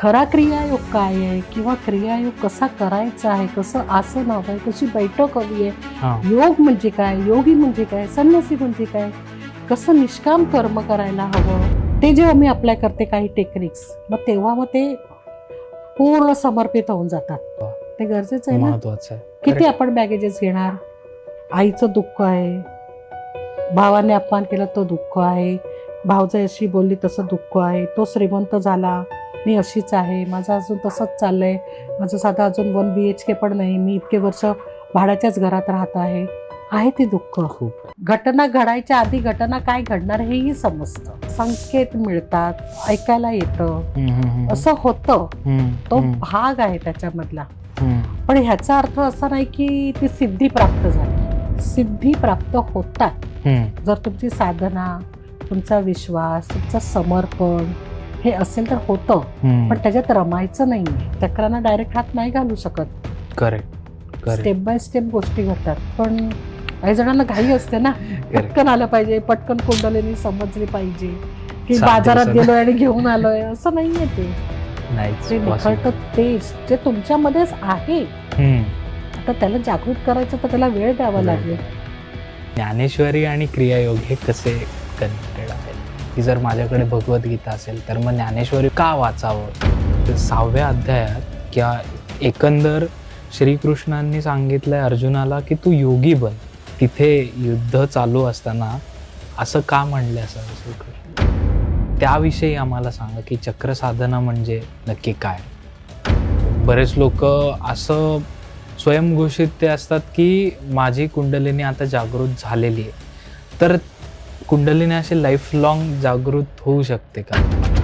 खरा क्रियायोग काय आहे किंवा क्रियायोग कसा करायचा आहे कसं आसन हवं आहे कशी बैठक हवी आहे योग म्हणजे काय योगी म्हणजे काय संन्यासी म्हणजे काय कसं निष्काम कर्म करायला हवं ते जेव्हा मी अप्लाय करते काही टेक्निक्स मग तेव्हा मग ते पूर्ण समर्पित होऊन जातात. ते गरजेचं आहे ना? किती आपण बॅगेजेस घेणार? आईचं दुःख आहे भावाने अपमान केला तो दुःख आहे भावजाई अशी बोलली तसं दुःख आहे तो श्रीमंत झाला मी अशीच आहे. माझं अजून तसंच चाललंय. माझं साधं अजून वन बी एच के पण नाही. मी इतके वर्ष भाड्याच्याच घरात राहत आहे. आहे ते दुःख. खूप. घटना घडायच्या आधी घटना काय घडणार हेही समजतं. संकेत मिळतात. ऐकायला येतं. असं होतं. तो भाग आहे त्याच्यामधला. पण ह्याचा अर्थ असा नाही की ती सिद्धी प्राप्त झाली. सिद्धी प्राप्त होतात. जर तुमची साधना तुमचा विश्वास तुमचं समर्पण हे असेल तर होतं. पण त्याच्यात रमायचं नाही चक्रांना डायरेक्ट हात नाही घालू शकत. करेक्ट स्टेप बाय स्टेप गोष्टी घडतात. पण काही जणांना घाई असते ना. पटकन आलं पाहिजे. पटकन कुंडलीनी समजली पाहिजे. की बाजारात. गेलोय आणि घेऊन आलोय. असं नाहीये ते. ते नाहीच निखळतं तेच जे तुमच्यामध्येच आहे. आता त्याला जागृत करायचं तर त्याला वेळ द्यावा. लागेल. ज्ञानेश्वरी आणि क्रियायोग हे कसे कनेक्टेड आहेत? की जर माझ्याकडे भगवद्गीता असेल तर मग ज्ञानेश्वरी का वाचावं? तर सहाव्या अध्यायात किंवा एकंदर श्रीकृष्णांनी सांगितलंय अर्जुनाला की तू योगी बन. तिथे युद्ध चालू असताना असं का म्हणलं असं श्रीकृष्ण? त्याविषयी आम्हाला सांगा की चक्रसाधना म्हणजे नक्की काय? बरेच लोक असं स्वयंघोषित ते असतात की माझी कुंडलिनी आता जागृत झालेली आहे. तर कुंडलिनी अशी लाईफ लॉंग जागृत होऊ शकते का?